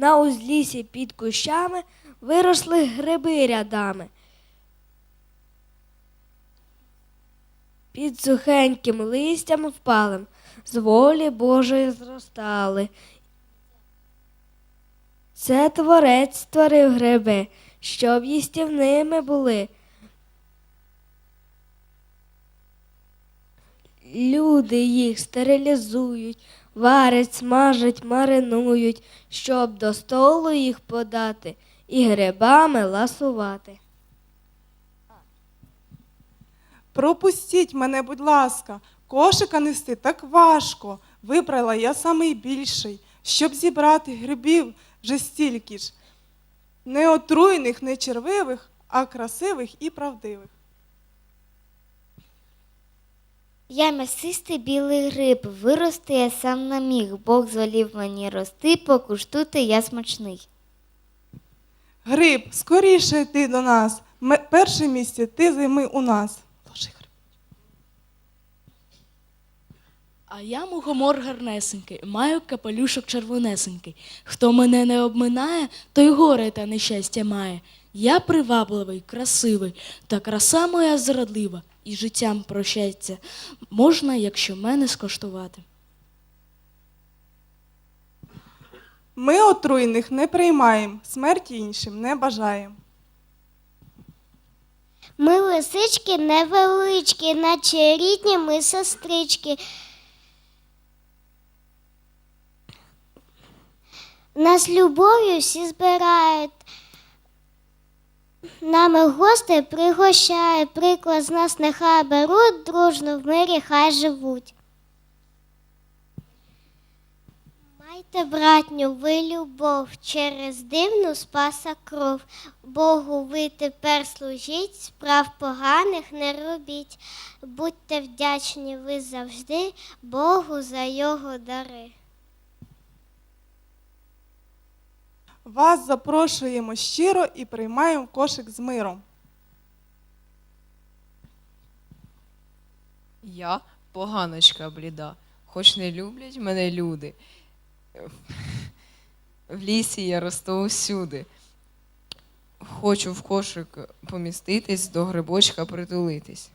На узлісі під кущами виросли гриби рядами. Під сухеньким листям впалим, з волі Божої зростали. Це творець створив гриби, щоб їстівними були. Люди їх стерилізують, варять, смажать, маринують, щоб до столу їх подати і грибами ласувати. Пропустіть мене, будь ласка, кошика нести так важко. Вибрала я самий більший, щоб зібрати грибів вже стільки ж. Не отруйних, не червивих, а красивих і правдивих. Я м'ясистий білий гриб, вирости я сам не міг. Бог звелів мені рости, покуштуйте я смачний. Гриб, скоріше йди до нас. Перше місце ти займи у нас. Ложи гриб. А я мухомор гарнесенький, маю капелюшок червонесенький. Хто мене не обминає, той горе та нещастя має. Я привабливий, красивий, та краса моя зрадлива, і життям прощаться можна, якщо мене скоштувати. Ми отруйних не приймаємо, смерті іншим не бажаємо. Ми лисички невеличкі, наче рідні ми сестрички. Нас любов'ю всі збирають. Нами гости пригощають, приклад з нас нехай беруть, дружно в мирі хай живуть. Майте, братню, ви любов, через дивну спаса кров. Богу ви тепер служіть, справ поганих не робіть. Будьте вдячні ви завжди Богу за його дари. Вас запрошуємо щиро і приймаємо кошик з миром. Я поганочка бліда, хоч не люблять мене люди. В лісі я росту усюди. Хочу в кошик поміститись, до грибочка притулитись.